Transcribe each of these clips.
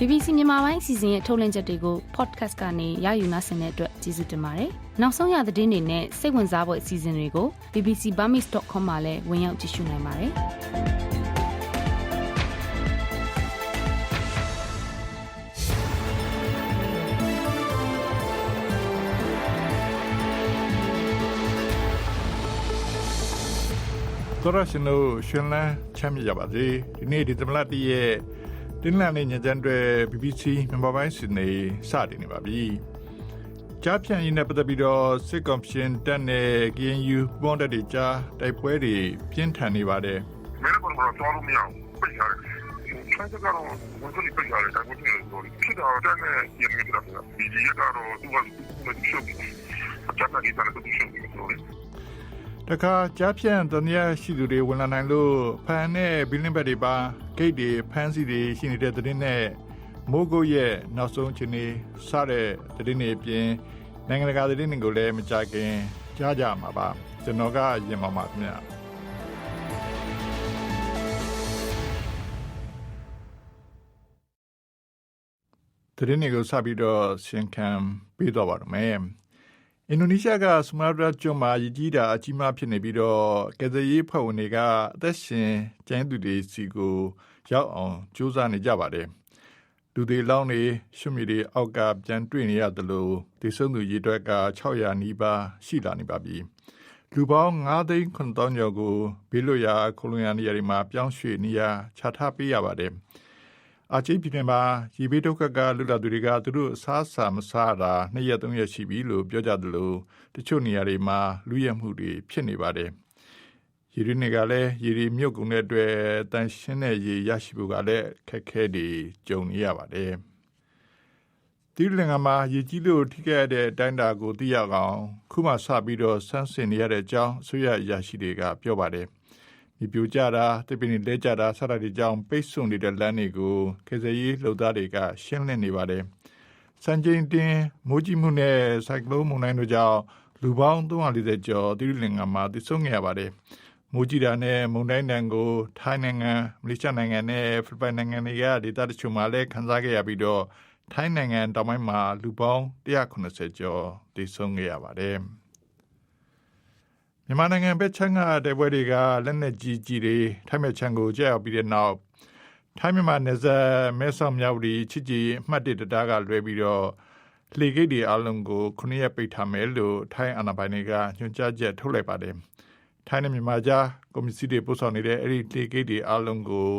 BBC မြန်မာပိုင်းအစီအစဉ်ရဲ့ထုတ်လွှင့်ချက်တွေကို podcast ကနေရယူနိုင်တဲ့အတွက်ကျေးဇူးတင်ပါတယ်။နောက်ဆုံးရသတင်းတွေနဲ့စိတ်ဝင်စားဖို့အစီအစဉ်တွေကို bbcburmese.com မှာလည်းဝင်ရောက်ကြည့်ရှုနိုင်ပါတယ်။။သောရရှင်တို့ရှင်လန်းချမ်းမြေ့ကြပါစေ။ဒီနေ့ဒီသမလတည့်ရဲ့ တင်းလန်နေညချမ်းတွေ BBC မြန်မာပိုင်းစီနေစတင်နေပါပြီ။ကြားဖြန့်ရင်းနဲ့ပတ်သက်ပြီးတော့စစ်ကော်မရှင်တက်နဲ့ KNU ဘွန်တက်တွေကြားတိုက်ပွဲတွေပြင်းထန်နေပါတယ်မဲကတော့တော့တော်လို့မရဘူးပြရတယ်ဆိုင်ကတော့ဝန်ကြီးပြရတယ်ဒါကိုကြည့်လို့ဖြစ်တာတန်းနဲ့ရင်းနေတာဒီဒီရကတော့သူကသူ့ရှုပ်အချက်အကြီးတယ်သူရှုပ်နေတယ်လို့။ တခါကြားဖြန့်တန်ရရှိသူတွေဝင်လာနိုင်လို့ဖန်နဲ့ဘီလင်းဘက်တွေပါဂိတ်တွေဖမ်းစီတွေရှိနေတဲ့သတင်းနဲ့မိုးကုတ်ရဲ့နောက်ဆုံးအခြေအနေစတဲ့သတင်းတွေအပြင်နိုင်ငံတကာသတင်းတွေကိုလည်းမကြခင်ကြားကြမှာပါကျွန်တော်ကရင်ပါပါခင်ဗျာသတင်းတွေကိုစပြီးတော့ရှင်းခံပေးတော့ပါတော့မယ် အင်ဒိုနီးရှားကဆူမာတရာကျွန်းမှာရည်ကြီးတာအကြီးမားဖြစ်နေပြီးတော့ကယ်ဆယ်ရေးဖွဲ့ဝင်တွေကအသက်ရှင်ကျန်းသူတွေစီကိုရောက်အောင်ကြိုးစားနေကြပါတယ်လူတွေလောင်းနေရွှေမြေတွေအောက်ကပြန်တွေ့နေရတယ်လို့ဒီဆုံးသူရေတွက်က600နီးပါးရှိလာနေပါပြီလူပေါင်း9သိန်း9000ကျော်ကိုဘေးလွတ်ရာကိုလိုနီနေရာတွေမှာပြောင်းရွှေ့နေရချထားပေးရပါတယ် အာချီပြည်နယ်မှာရေဘေးဒုက္ခကလူလာသူတွေကသူတို့စားစာမစားတာနှစ်ရက်သုံးရက်ရှိပြီလို့ပြောကြတယ်လို့တချို့နေရာတွေမှာလူရဲမှုတွေဖြစ်နေပါတယ်ရေရင်းတွေကလည်းရေရီမြုပ်ကုန်တဲ့အတွက်တန်ရှင်းတဲ့ရေရရှိဖို့ကလည်းခက်ခဲတွေကြုံနေရပါတယ်ဒီလင်္ကာမှာရေကြီးလို့ထိခဲ့ရတဲ့အတိုင်းအတာကိုသိရအောင်ခုမှစပြီးတော့ဆန်းစင်နေရတဲ့အကြောင်းအစိုးရအရာရှိတွေကပြောပါတယ် မြေပြိုကျတာတပင်းလဲကျတာစတာတွေကြောင့်ပိတ်ဆို့နေတဲ့လမ်းတွေကိုခေစရေးလှုပ်သားတွေကရှင်းလင်းနေပါတယ်။စံချိန်တင်မိုးကြီးမှုနဲ့စိုက်ကလုန်းမုန်တိုင်းတို့ကြောင့်လူပေါင်း340ကျော်တိရိလင်္ကာမှာတည်ဆုံခဲ့ရပါတယ်။မိုးကြီးတာနဲ့မုန်တိုင်းတန်ကိုထိုင်းနိုင်ငံမလေးရှားနိုင်ငံနဲ့ဖိလစ်ပိုင်နိုင်ငံတွေကဒေသတချို့မှာလည်းခန်းစားခဲ့ရပြီးတော့ထိုင်းနိုင်ငံတောင်ပိုင်းမှာလူပေါင်း180ကျော်တည်ဆုံခဲ့ရပါတယ်။ မြန်မာနိုင်ငံဘက်ချမ်းကတဲ့ဘွဲတွေကလက်နက်ကြီးကြီးတွေထိုင်းမဲ့ချမ်းကိုကြောက်ပြီးတဲ့နောက်ထိုင်းမြန်မာနယ်စပ်မဲဆောက်မြောက်ဒီချစ်ကြည်အမှတ်1တရားကလွဲပြီးတော့လှေကိတ်တွေအလုံးကိုခုနှစ်ရက်ပိတ်ထားမယ်လို့ထိုင်းအာဏာပိုင်တွေကညွှန်ကြားချက်ထုတ်လိုက်ပါတယ်။ထိုင်းနဲ့မြန်မာကြားကွန်မြူစီတွေပို့ဆောင်နေတဲ့အဲ့ဒီလှေကိတ်တွေအလုံးကို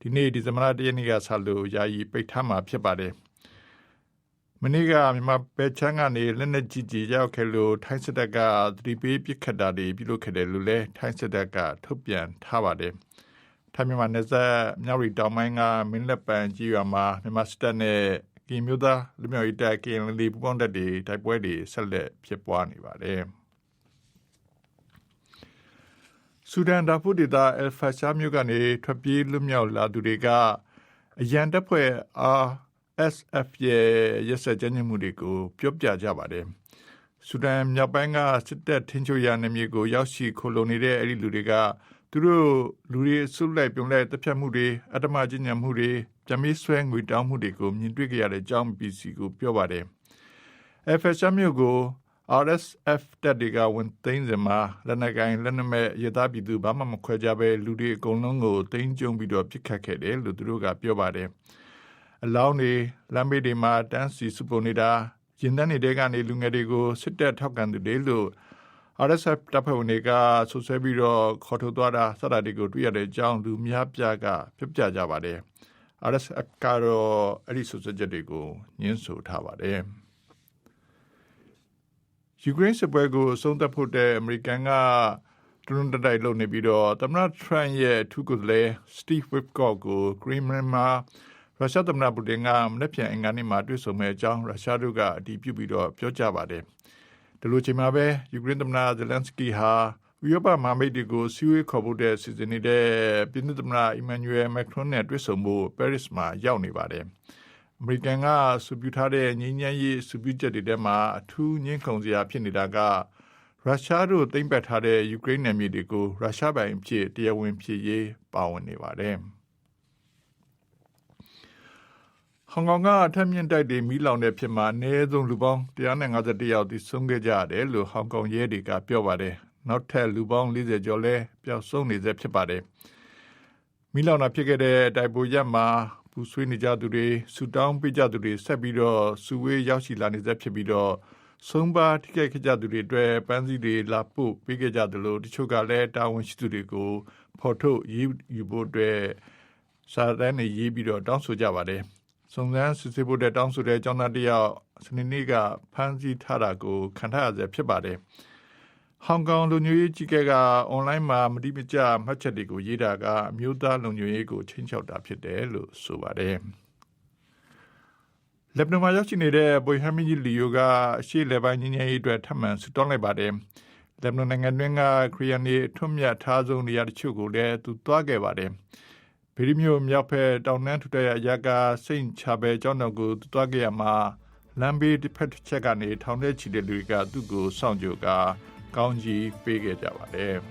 ဒီနေ့ဒီဇင်ဘာလ၁ရက်နေ့ကစလို့ယာယီပိတ်ထားမှာဖြစ်ပါတယ်။ မနေ့ကမြန်မာပယ်ချမ်းကနေလက်နက်ကြီးကြီးရောက်ခဲ့လို့ထိုင်းစစ်တပ်ကသတိပေးပစ်ခတ်တာတွေပြုလုပ်ခဲ့တယ်လို့လည်းထိုင်းစစ်တပ်ကထုတ်ပြန်ထားပါတယ်။ထိုင်းမြန်မာနယ်စပ်မြောက်ရီတောင်ပိုင်းကမင်းလက်ပံကြီးရွာမှာမြန်မာစစ်တပ်နဲ့ကင်မျိုးသားလူမျိုးရေးတပ်ကင်လီပူပေါင်းတပ်တွေတိုက်ပွဲတွေဆက်လက်ဖြစ်ပွားနေပါတယ်။ဆူဒန်ဒါဖူဒေတာအယ်ဖာရှာမြို့ကနေထွက်ပြေးလွတ်မြောက်လာသူတွေကအရန်တပ်ဖွဲ့အား SF ရဲ့ရက်စက်ကြမ်းကြုတ်မှုတွေကိုပြောပြကြပါတယ်။ဆူဒန်မြောက်ပိုင်းကစစ်တပ်ထင်းချိုရနယ်မြေကိုရောက်ရှိခိုလုံနေတဲ့အဲ့ဒီလူတွေကသူတို့လူတွေဆုလိုက်ပြုံလိုက်တပ်ဖြတ်မှုတွေအတ္တမကျဉ်းညံမှုတွေကြမ်းမီးဆွဲငွေတောင်းမှုတွေကိုမြင်တွေ့ကြရတဲ့အကြောင်း PC ကိုပြောပါတယ်။ FS မျိုးကို RSF တပ်တွေကဝန်သိမ်းစမှာလက်နက်ကိုင်လက်နက်မဲ့ရသားပြည်သူဘာမှမခွဲကြပဲလူတွေအကုန်လုံးကိုတင်းကျုံပြီးတော့ပြစ်ခတ်ခဲ့တယ်လို့သူတို့ကပြောပါတယ်။ အလောင်းတွေလမ်းဘေးတွေမှာတန်းစီစုပုံနေတာရင်တန်းနေတဲ့ကနေလူငယ်တွေကိုစစ်တပ်ထောက်ခံသူတွေလို့ RSF တပ်ဖွဲ့ဝင်တွေကဆွဆွဲပြီးတော့ခေါ်ထုတ်သွားတာစတာတွေကိုတွေ့ရတဲ့အကြောင်းလူများပြကပြပြကြပါတယ် RSF ကတော့အဲ့ဒီဆွဆွဲချက်တွေကိုညှင်းဆိုထားပါတယ်ယူကရိန်းစစ်ပွဲကိုအဆုံးသတ်ဖို့တဲ့အမေရိကန်ကတွန်းတိုက်လုပ်နေပြီးတော့သမ္မတထရန့်ရဲ့အထူးကိုယ်စားလှယ် Steve Witkoff ကို Kremlin မှာ ရုရှားသမ္မတပူတင်ကမနေ့ပြန်အင်္ဂါနေ့မှာတွေ့ဆုံမဲ့အကြောင်းရုရှားတို့ကအတည်ပြုပြီးတော့ပြောကြားပါတယ်။ဒီလိုချိန်မှာပဲယူကရိန်းသမ္မတဇယ်လန်စကီဟာဥရောပမဟာမိတ်တွေကိုစီးဝေးခေါ်ဖို့တဲ့စီစဉ်နေတဲ့ပြည်သူ့သမ္မတအီမန်နျူရယ်မက်ခရွန်နဲ့တွေ့ဆုံဖို့ပဲရစ်မှာရောက်နေပါတယ်။အမေရိကန်ကစူပြထားတဲ့ငြိမ်းချမ်းရေးစူပြချက်တွေထဲမှာအထူးညှင်းခုန်စရာဖြစ်နေတာကရုရှားတို့သိမ်းပိုက်ထားတဲ့ယူကရိန်းနယ်မြေတွေကိုရုရှားပိုင်အဖြစ်တရားဝင်ဖြစ်ရေးပါဝင်နေပါတယ်။ ဟောင်ကောင်ကအထက်မြင့်တိုက်တွေမီးလောင်တဲ့ဖြစ်မှာအနည်းဆုံးလူပေါင်း151ယောက်တိဆုံးခဲ့ကြရတယ်လို့ဟောင်ကောင်ရဲတွေကပြောပါတယ်။နောက်ထပ်လူပေါင်း40ကျော်လဲပျောက်ဆုံးနေစေဖြစ်ပါတယ်။မီးလောင်တာဖြစ်ခဲ့တဲ့တိုက်ပိုရက်မှာပူဆွေးနေကြသူတွေဆူတောင်းပေးကြသူတွေဆက်ပြီးတော့စူဝေးရောက်ရှိလာနေစေဖြစ်ပြီးတော့ဆုံးပါထိခိုက်ခဲ့ကြသူတွေအတွက်ပန်းစည်းတွေလာပို့ပေးခဲ့ကြတယ်လို့တချို့ကလည်းတာဝန်ရှိသူတွေကိုဖော်ထုတ်ရေးယူဖို့အတွက်စာတမ်းတွေရေးပြီးတော့တောင်းဆိုကြပါတယ်။ စုံစမ်းစစ်ဆေးဖို့အတွက်တောင်းဆိုတဲ့ကျောင်းသားတစ်ယောက်စနေနေ့ကဖမ်းဆီးထားတာကိုခံထားရဆဲဖြစ်ပါတယ်။ဟောင်ကောင်လူမျိုးရေးကြီးကဲကအွန်လိုင်းမှာမတိမကျမှတ်ချက်တွေကိုရေးတာကအမျိုးသားလူမျိုးရေးကိုချင်းချောက်တာဖြစ်တယ်လို့ဆိုပါတယ်။လက်ဘနွန်မှာရောက်ရှိနေတဲ့ဘွေဟမီဂျီလီယိုကအရှေ့လေပိုင်းငင်းငယ်ရေးအတွက်ထပ်မံဆူတောင်းလိုက်ပါတယ်။လက်ဘနွန်နိုင်ငံတွင်းကခရီးယန်တွေထွတ်မြတ်ထားဆုံးနေရာတချို့ကိုလည်းသူသွားခဲ့ပါတယ်။ ဗီဒီမျိုးမြောက်ဖက်တောင်နှန်းထူတဲ့ရကစိန့်ချဘဲကျောင်းတော်ကိုသူသွားခဲ့ရမှာလမ်းဘေးတစ်ဖက်တစ်ချက်ကနေထောင်ထဲချီတဲ့လူတွေကသူ့ကိုစောင့်ကြိုကကောင်းကြီးပေးခဲ့ကြပါတယ်။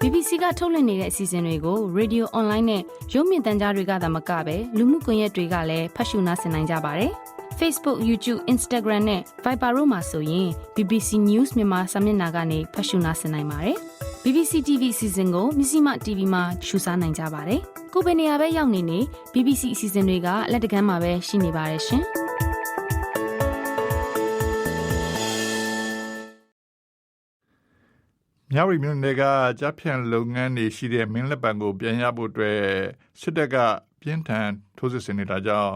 BBC ကထုတ်လွှင့်နေတဲ့အစီအစဉ်တွေကို Radio Online နဲ့ရုပ်မြင်သံကြားတွေကသာမကဘဲလူမှုကွန်ရက်တွေကလည်းဖတ်ရှုနားဆင်နိုင်ကြပါတယ်။ Facebook, YouTube, Instagram နဲ့ Viber တို့မှာဆိုရင် BBC News မြန်မာစာမျက်နှာကနေဖတ်ရှုနားဆင်နိုင်ပါတယ်။ BBC TV အစီအစဉ်ကိုမြစီမ TV မှာရှုစားနိုင်ကြပါတယ်။ကိုယ်ပဲနေရာပဲရောက်နေနေ BBC အစီအစဉ်တွေကလက်တကမ်းမှာပဲရှိနေပါတယ်ရှင်။မြဝတီမြို့နယ်ကကြားဖြန့်လုပ်ငန်းတွေရှိတဲ့မင်းလက်ပံကိုပြန်ရဖို့အတွက်စစ်တပ်ကပြင်းထန်ထိုးစစ်ဆင်နေတာကြောင့်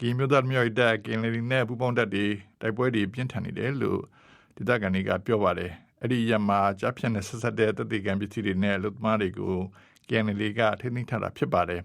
ကီမျိုးသားမျိုးရတဲ့ကင်လီနဲ့ပူပေါင်းတက်တွေတိုက်ပွဲတွေပြင်းထန်နေတယ်လို့ဒေသခံတွေကပြောပါတယ်အဲ့ဒီရက်မှာကြားဖြန့်နဲ့ဆက်ဆက်တဲ့တပ်တွေကံပစ္စည်းတွေနဲ့လူသမားတွေကိုကင်လီကထိန်းသိမ်းထားတာဖြစ်ပါတယ်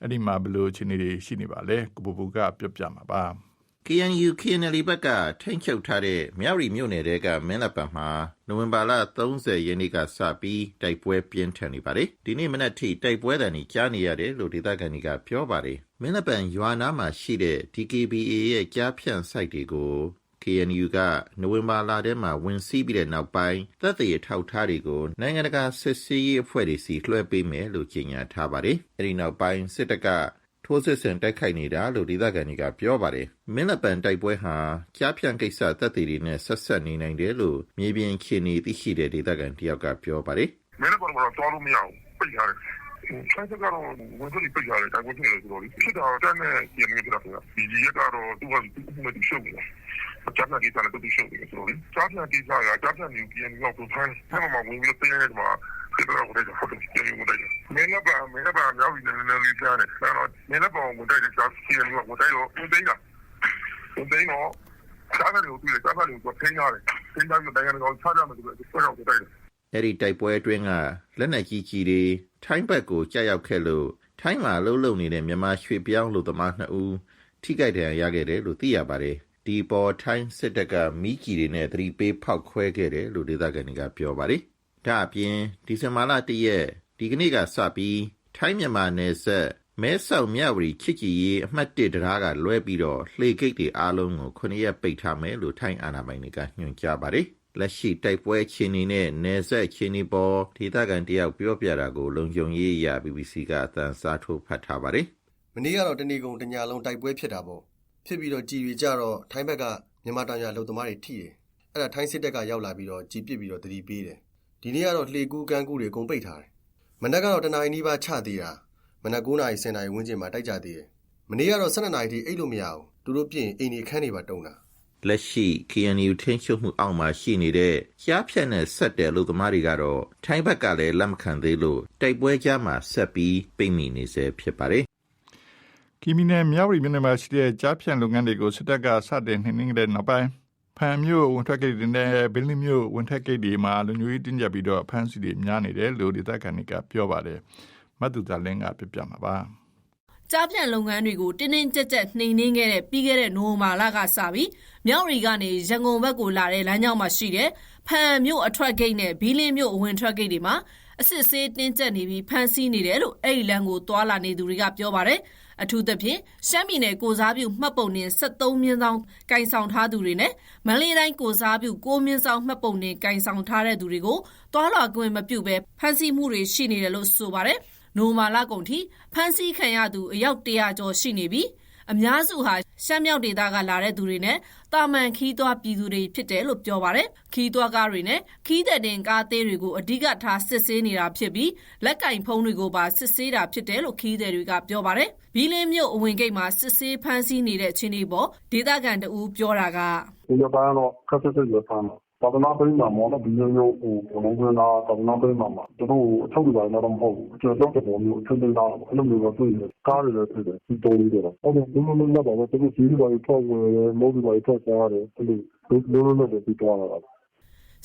အဲ့ဒီမှာဘလို့အခြေအနေတွေရှိနေပါလဲကိုပူပူကပြောပြမှာပါ KNU KNL ဘက်ကထိမ့်ချုပ်ထားတဲ့မြောက်ရီမြို့နယ်တဲကမင်းလက်ပံမှာနိုဝင်ဘာလ30ရက်နေ့ကစပြီးတိုက်ပွဲပြင်းထန်နေပါတယ်။ဒီနေ့မနက်ထိတိုက်ပွဲတန်ကြီးကြားနေရတယ်လို့ဒေသခံတွေကပြောပါတယ်။မင်းလက်ပံရွာနာမှာရှိတဲ့ DKBA ရဲ့ကြားဖြန့်စိုက်တွေကို KNU ကနိုဝင်ဘာလထဲမှာဝင်စီးပြီးတဲ့နောက်ပိုင်းသက်သေထောက်ထားတွေကိုနိုင်ငံတကာစစ်ဆေးရေးအဖွဲ့တွေစီလွှဲပေးမယ်လို့ကြေညာထားပါတယ်။အဲဒီနောက်ပိုင်းစစ်တပ်က ထိုးစစ်ဆင်တိုက်ခိုက်နေတာလို့ဒေသခံတွေကပြောပါတယ်။မင်းလက်ပံတိုက်ပွဲဟာကြားဖြန့်ကိစ္စတပ်တွေနဲ့ဆက်ဆက်နေနိုင်တယ်လို့မြေပြင်ခေနေသိရှိတဲ့ဒေသခံတယောက်ကပြောပါတယ်မင်းလည်းကတော့တော့လို့မရဘူးပိတ်ရတယ်ဆိုင်စကတော့ဝန်ကြီးပိတ်ရတယ်တိုင်ဝန်ကြီးလည်းဆိုတော့ဖြစ်တာတန်းနဲ့ပြင်နေကြတာခင်ဗျဒီကြီးကတော့သူကသူ့မဲ့သူရှုပ်နေတာကျန်တဲ့ကိစ္စလည်းသူရှုပ်နေဆိုတော့ကြားပြန်ကိစ္စကကြားပြန်ယူပြင်ရောက်သူထိုင်းဆက်မှာဝင်ပြီးတင်းရဲမှာဖြစ် တော့ကိုယ်ကဟုတ်တယ်ပြင်ယူတယ်မင်းလည်းပါမင်းလည်းပါရောက်ပြီးနေနေလေးကြားတယ်ဆရာတော့မင်းလည်းပါဝင်တိုက်တယ်ကြားပြင်ယူကိုတိုက်တော့ဦးသိန်းကဦးသိန်းတော့စားတယ်လို့သူလည်းစားတယ်လို့ဖိနေရတယ်ဖိနေတယ်တိုင်းကတော့စားတယ်လို့သူလည်းဆက်တော့တိုက်တယ်။အဲဒီတိုက်ပွဲအတွင်းကလက်နက်ကြီးကြီးတွေထိုင်းဘက်ကိုကြားရောက်ခဲ့လို့ထိုင်းမှာလှုပ်လှုပ်နေတဲ့မြန်မာရွှေပြောင်းလူသမား2ဦးထိခိုက်ဒဏ်ရာရခဲ့တယ်လို့သိရပါတယ်။ဒီပေါ်ထိုင်းစစ်တပ်ကမိကြီးတွေနဲ့သတိပေးဖောက်ခွဲခဲ့တယ်လို့ဒေသခံတွေကပြောပါတယ်။ ဒါအပြင်ဒီဇင်ဘာလ1ရက်ဒီကနေ့ကစပြီးထိုင်းမြန်မာနယ်စပ်မဲဆောက်မြဝတီချစ်ကြည်ရေးအမှတ်1တရားကလွဲပြီးတော့လှေကိတ်တွေအားလုံးကို9ရက်ပိတ်ထားမယ်လို့ထိုင်းအာဏာပိုင်တွေကညွှန်ကြားပါတယ်။လက်ရှိတိုက်ပွဲချင်းနေနဲ့နယ်စပ်ချင်းနေပေါ်ဒေသခံတယောက်ပြောပြတာကိုလုံခြုံရေးရ BBC ကအသံစားထိုးဖတ်ထားပါတယ်မနေ့ကတော့တနေ့ကုန်တညာလုံးတိုက်ပွဲဖြစ်တာပေါ့ဖြစ်ပြီးတော့ကြည်ရီကြတော့ထိုင်းဘက်ကမြန်မာတောင်ရလုံသမားတွေထိတယ်အဲ့ဒါထိုင်းစစ်တပ်ကရောက်လာပြီးတော့ကြည်ပစ်ပြီးတော့တတိပေးတယ် ဒီနေ့ကတော့လှေကူးကန်းကူးတွေအကုန်ပိတ်ထားတယ်မနက်ကတော့တနာရီနီးပါးချသေးတာမနက်9နာရီ10နာရီဝန်းကျင်မှာတိုက်ကြသေးတယ်မနေ့ကတော့12နာရီထိအိတ်လို့မရဘူးသူတို့ပြင်အိမ်ကြီးခန်းတွေပါတုံးတာ။လက်ရှိ KNU ထိန်းချုပ်မှုအောက်မှာရှိနေတဲ့ရှားဖြတ်နဲ့ဆက်တဲ့လူသမားတွေကတော့ထိုင်းဘက်ကလည်းလက်မခံသေးလို့တိုက်ပွဲကြားမှာဆက်ပြီးပိတ်မိနေစေဖြစ်ပါတယ်ကီမီနယ်မြောက်ရီမြို့နယ်မှာရှိတဲ့ကြားဖြန့်လုပ်ငန်းတွေကိုစစ်တပ်ကစတင်နှိမ်နင်းတဲ့နောက်ပိုင်း ဖန်မြို့ဝန်ထွက်ဂိတ်တွေနဲ့ဘင်းလီမြို့ဝန်ထွက်ဂိတ်တွေမှာလူမျိုးရေးတင်းကြပ်ပြီးတော့ဖမ်းဆီးတွေများနေတယ်လို့ဒေသခံတွေကပြောပါတယ်။မတ်တူတာလင်းကပြပြမှာပါ။ကြားဖြန့်လုပ်ငန်းတွေကိုတင်းတင်းကြပ်ကြပ်နှိမ်နင်းခဲ့တဲ့ပြီးခဲ့တဲ့နိုဝင်ဘာလကစပြီးမြောက်ရီကနေရန်ကုန်ဘက်ကိုလာတဲ့လမ်းကြောင်းမှာရှိတဲ့ဖန်မြို့အထွက်ဂိတ်နဲ့ဘီလင်းမြို့အဝင်ထွက်ဂိတ်တွေမှာ အစစ်ဆေးတင်းကျပ်နေပြီးဖမ်းဆီးနေတယ်လို့အဲ့ဒီလမ်းကိုသွာလာနေသူတွေကပြောပါတယ်အထူးသဖြင့်ရှမ်းပြည်နယ်ကိုစားပြုမှတ်ပုံတင်73မြင်းဆောင်ကင်ဆောင်ထားသူတွေနဲ့မန္တလေးတိုင်းကိုစားပြု6မြင်းဆောင်မှတ်ပုံတင်ကင်ဆောင်ထားတဲ့သူတွေကိုတွာလာကွင်းမပြုတ်ပဲဖမ်းဆီးမှုတွေရှိနေတယ်လို့ဆိုပါတယ်။နိုမာလာကုန်ထိဖမ်းဆီးခံရသူအယောက်100ကျော်ရှိနေပြီး အများစုဟာရှမ်းမြောက်ဒေသကလာတဲ့သူတွေနဲ့တာမန်ခီးသွွားပြည်သူတွေဖြစ်တယ်လို့ပြောပါတယ်။ခီးသွွားကားတွေနဲ့ခီးတဲ့တင်ကားသေးတွေကိုအဓိကထားစစ်ဆေးနေတာဖြစ်ပြီးလက်ကင်ဖုံးတွေကိုပါစစ်ဆေးတာဖြစ်တယ်လို့ခီးတဲ့တွေကပြောပါတယ်။ဘီလင်းမြို့အဝင်ဂိတ်မှာစစ်ဆေးဖမ်းဆီးနေတဲ့ချင်းတွေပေါ်ဒေသခံတဦးပြောတာကဒီလိုပိုင်းတော့ခက်ခက်ခက်ရဖမ်းတော့ ပါဒနာပေးမှာမော်တော့ဒီလိုမျိုးဟိုဘလုံးကနာပါဒနာပေးမှာမှာတို့အထုတ်တွေပါတော့မဟုတ်ဘူးကျွန်တော်တို့ပုံမျိုးအထုတ်တွေတော့အဲ့လိုမျိုးတော့တွေ့တယ်ကားတွေလည်းတွေ့တယ်ဒီတုံးလေးတွေတော့အဲ့လိုဘလုံးလုံးတော့ပါတော့သူကြီးတွေပါထောက်ဝင်မိုးတွေပါထောက်ကြရတယ်အဲ့လိုလုံးလုံးနဲ့ပြီးတော့လာတာ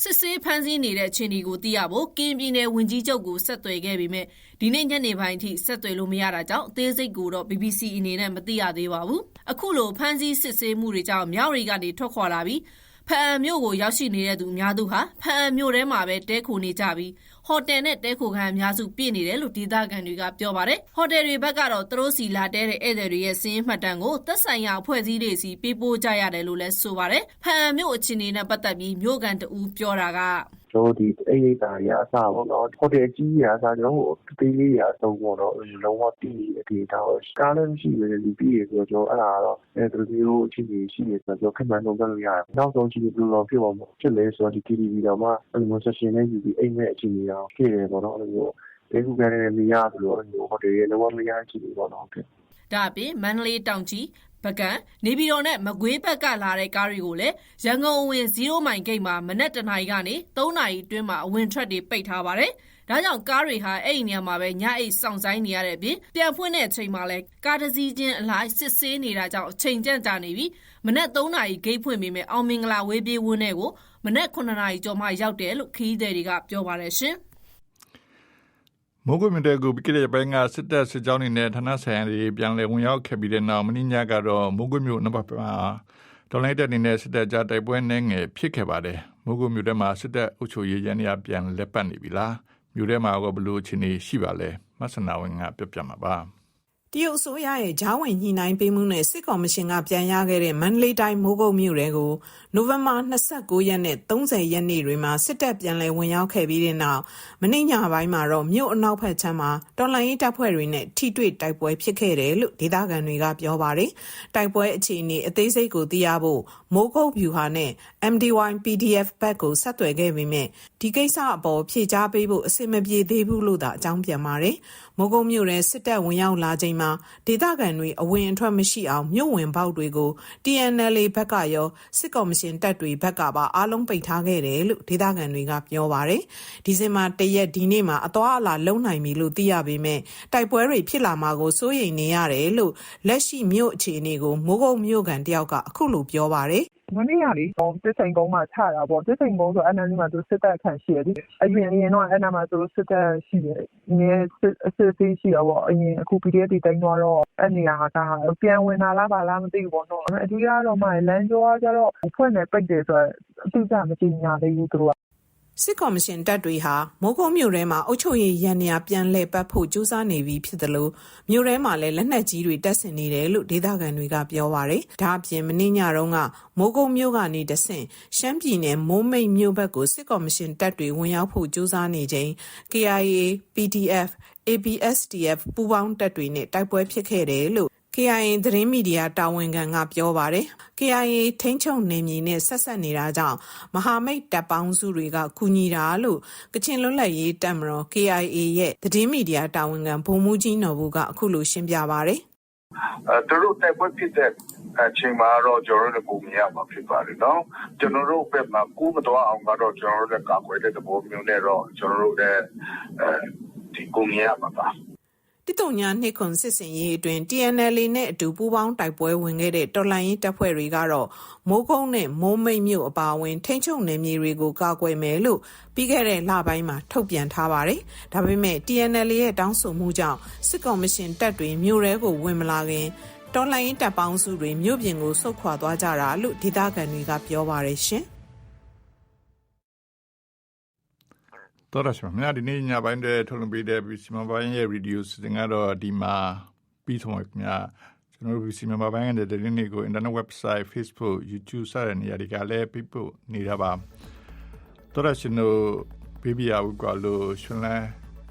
စစ်ဆေးဖမ်းဆီးနေတဲ့ချင်းဒီကိုသိရဖို့ကင်းပြည်နယ်ဝင်ကြီးချုပ်ကိုဆက်သွယ်ခဲ့ပေမဲ့ဒီနေ့ညနေပိုင်းထိဆက်သွယ်လို့မရတာကြောင့်အသေးစိတ်ကိုတော့ BBC အနေနဲ့မသိရသေးပါဘူး။အခုလိုဖမ်းဆီးစစ်ဆေးမှုတွေကြောင့်မြောက်ရီကနေထွက်ခွာလာပြီး ဖအံမြို့ကိုရောက်ရှိနေတဲ့သူအများစုဟာဖအံမြို့ထဲမှာပဲတဲခိုနေကြပြီးဟိုတယ်နဲ့တဲခိုခန်းအများစုပြည့်နေတယ်လို့ဒေသခံတွေကပြောပါတယ်။ဟိုတယ်တွေဘက်ကတော့သူတို့စီလာတဲတဲ့ဧည့်သည်တွေရဲ့စင်းမှတ်တမ်းကိုသက်ဆိုင်ရာအဖွဲ့အစည်းတွေစီပေးပို့ကြရတယ်လို့လည်းဆိုပါတယ်။ဖအံမြို့အခြေအနေနဲ့ပတ်သက်ပြီးမြို့ကန်တဦးပြောတာက ကျွန်တော်ဒီအိရိတာရအစားပေါ့နော်ဟိုတယ်ကြီးရအစားကျွန်တော်တေးလေးရအဆုံးပေါ့နော်လုံးဝတည်နေတဲ့ဒေတာကိုကားလည်းမရှိပဲဒီပြီးရဆိုတော့ကျွန်တော်အဲ့ဒါကတော့အဲသူမျိုးအချင်းကြီးရှိနေဆိုတော့ခက်မှန်လုံးလုပ်လို့ရတယ်နောက်ဆုံးကြည့်လို့တော့ဖြစ်ပါမှာဖြစ်လဲဆိုတော့ဒီ TV တော့မှအဲ့လိုမျိုး session နဲ့ယူပြီးအိမ်မဲ့အချင်းကြီးအောင်ဖြစ်တယ်ပေါ့နော်အဲ့လိုမျိုးဒေခုကလည်းမရဘူးလို့အဲ့လိုဟိုတယ်ရဲ့လုံးဝမရချင်ဘူးပေါ့နော်ဟုတ်ကဲ့ဒါအပြင်မန္တလေးတောင်ကြီး ပကံနေပြည်တော်နဲ့မကွေးဘက်ကလာတဲ့ကားတွေကိုလည်းရန်ကုန်အဝင်0မိုင်ဂိတ်မှာမနက်တနာရီကနေ3နာရီအတွင်းမှာအဝင်ထွက်တွေပိတ်ထားပါတယ်။ဒါကြောင့်ကားတွေဟာအဲ့ဒီနေရာမှာပဲညအိတ်စောင့်ဆိုင်နေရတဲ့အပြင်ပြန်ဖွင့်တဲ့အချိန်မှာလည်းကားတစ်စီးချင်းအလိုက်စစ်ဆေးနေတာကြောင့်အချိန်ကျန့်ကြာနေပြီးမနက်3နာရီဂိတ်ဖွင့်ပြီးမြဲအောင်မင်္ဂလာဝေးပြေးဝန်းထဲကိုမနက်9နာရီကျော်မှရောက်တယ်လို့ခီးသည်တွေကပြောပါတယ်ရှင်။ မိုးကုတ်မြတဲ့ကိုပြီးခဲ့တဲ့ပိုင်းကစစ်တပ်စစ်ကြောင်းတွေနဲ့ဌာနဆိုင်ရာတွေပြန်လည်ဝင်ရောက်ခဲ့ပြီးတဲ့နောက်မင်းညကတော့မိုးကုတ်မြို့နဘမှာတော်လိုက်တဲ့အနေနဲ့စစ်တပ်ကြားတိုက်ပွဲနှဲငယ်ဖြစ်ခဲ့ပါတယ်မိုးကုတ်မြို့ထဲမှာစစ်တပ်အုပ်ချုပ်ရေးရန်ရပြန်လက်ပတ်နေပြီလားမြို့ထဲမှာကဘလို့ချင်းနေရှိပါလဲမဆနာဝင်ကပြပြမှာပါတ ရုတ်အစိုးရရဲ့ဂျားဝင်ညှိနှိုင်းပေးမှုနဲ့စစ်ကော်မရှင်ကပြန်ရခဲ့တဲ့မန္တလေးတိုင်းမိုးကုတ်မြို့တွေကိုနိုဝင်ဘာ29ရက်နဲ့30ရက်နေ့တွေမှာစစ်တပ်ပြန်လည်ဝင်ရောက်ခဲ့ပြီးတဲ့နောက်မနေ့ညပိုင်းမှာတော့မြို့အနောက်ဘက်ခြမ်းမှာတော်လှန်ရေးတပ်ဖွဲ့တွေနဲ့ထိတွေ့တိုက်ပွဲဖြစ်ခဲ့တယ်လို့ဒေသခံတွေကပြောပါတယ်။တိုက်ပွဲအခြေအနေအသေးစိတ်ကိုသိရဖို့မိုးကုတ်ဗျူဟာနဲ့ MDY PDF ဘက်ကိုဆက်သွယ်ခဲ့ပေမဲ့ဒီကိစ္စအပေါ်ဖြေကြားပေးဖို့အဆင်မပြေသေးဘူးလို့သာအကြောင်းပြန်ပါတယ်။မိုးကုတ်မြို့ရဲစစ်တပ်ဝင်ရောက်လာချိန်မှာဒေသခံတွေအဝင်အထွက်မရှိအောင်မြို့ဝင်ပေါက်တွေကို TNL ဘက်ကရောစစ်ကော်မရှင်တပ်တွေဘက်ကပါအားလုံးပိတ်ထားခဲ့တယ်လို့ဒေသခံတွေကပြောပါတယ်။ဒီဇင်ဘာ၁ရက်ဒီနေ့မှာအသွားအလာလုံနိုင်ပြီလို့သိရပေမဲ့တိုက်ပွဲတွေဖြစ်လာမှာကိုစိုးရိမ်နေရတယ်လို့လက်ရှိမြို့အခြေအနေကိုမိုးကုတ်မြို့ကန်တယောက်ကအခုလိုပြောပါတယ် မနေ့ကလေဟိုတစ်ချိန်ကုန်းမှာချတာပေါ့တစ်ချိန်ကုန်းဆိုအဲ့နားလေးမှာသူစစ်တပ်ခန့်ရှိရတယ်အရင်အရင်တော့အဲ့နားမှာသူစစ်တပ်ရှိတယ်ငယ်စစ်အစစ်သေးရှိတော့ပေါ့အရင်အခု PDF တွေတိုင်းသွားတော့အဲ့နေရာကပြန်ဝင်လာလားပါလားမသိဘူးပေါ့နော်အဓိကတော့မှလမ်းကျောကကျတော့ဖွဲ့နေပိတ်တယ်ဆိုတော့အတိအကျမကြည့်ညာသေးဘူးသူတို့က စစ်ကော်မရှင်တပ်တွေဟာမိုးကုတ်မြို့ထဲမှာအုပ်ချုပ်ရေးရန်နေရာပြန်လှည့်ပတ်ဖို့ကြိုးစားနေပြီဖြစ်တယ်လို့မြို့ထဲမှာလည်းလက်နက်ကြီးတွေတပ်ဆင်နေတယ်လို့ဒေသခံတွေကပြောပါရယ်။ဒါအပြင်မင်းညတုန်းကမိုးကုတ်မြို့ကနေတဆင့်ရှမ်းပြည်နယ်မိုးမိတ်မြို့ဘက်ကိုစစ်ကော်မရှင်တပ်တွေဝင်ရောက်ဖို့ကြိုးစားနေချိန် KIA, PDF, ABSDF ပူးပေါင်းတပ်တွေနဲ့တိုက်ပွဲဖြစ်ခဲ့တယ်လို့ KIA သတင်းမီဒီယာတာဝန်ခံကပြောပါတယ်။ KIA ထိန်းချုပ်နေမြေနဲ့ဆက်ဆက်နေတာကြောင့်မဟာမိတ်တပ်ပေါင်းစုတွေကကူညီတာလို့ကချင်လွတ်လပ်ရေးတပ်မတော် KIA ရဲ့သတင်းမီဒီယာတာဝန်ခံဗိုလ်မှူးကြီးနော်ဘူးကအခုလိုရှင်းပြပါတယ်အဲသူတို့တိုက်ပွဲဖြစ်တဲ့အချိန်မှာတော့ကျွန်တော်တို့ကိုမြင်ရမှာဖြစ်ပါတယ်နော်ကျွန်တော်တို့ဘက်မှာကူးမတော်အောင်ကတော့ကျွန်တော်တို့လည်းကာကွယ်တဲ့သဘောမျိုးနဲ့တော့ကျွန်တော်တို့လည်းအဲဒီကိုမြင်ရမှာပါ တိတုံညာနှစ်ခွန်စစ်စင်ရေးအတွင်း TNL နဲ့အတူပူးပေါင်းတိုက်ပွဲဝင်ခဲ့တဲ့တော်လှန်ရေးတပ်ဖွဲ့တွေကတော့ မိုးကုန်းနဲ့မိုးမိတ်မြို့အပါအဝင် ထိန်းချုပ်နယ်မြေတွေကို ကာကွယ်မယ်လို့ပြီးခဲ့တဲ့လပိုင်းမှာ ထုတ်ပြန်ထားပါတယ်။ဒါပေမဲ့ TNL ရဲ့တောင်းဆိုမှုကြောင့်စစ်ကော်မရှင်တပ်တွေမြို့ရဲကိုဝင်မလာခင်တော်လှန်ရေးတပ်ပေါင်းစုတွေမြို့ပြင်ကိုဆုတ်ခွာသွားကြတာလို့ဒေသခံတွေကပြောပါတယ်ရှင်။ တော်ရရှိမြဒီနေ့ညပိုင်းတဲ့ထုတ်လွှင့်ပေးတဲ့ BBC Mobile ရဲ့ Radio စင်ကတော့ဒီမှာပြီးဆုံးပါခင်ဗျာကျွန်တော်တို့ BBC မြန်မာပိုင်းရဲ့သတင်းတွေကို internet website Facebook YouTube စတဲ့နေရာတွေကလည်းပြပို့နေတာပါတော်ရရှင်တို့ BBR ဝကလို့ရှင်လန်း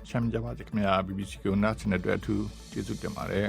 ချမ်းကြပါစေခင်ဗျာ BBC ကိုနားဆင်တဲ့အတွက်အထူးကျေးဇူးတင်ပါတယ်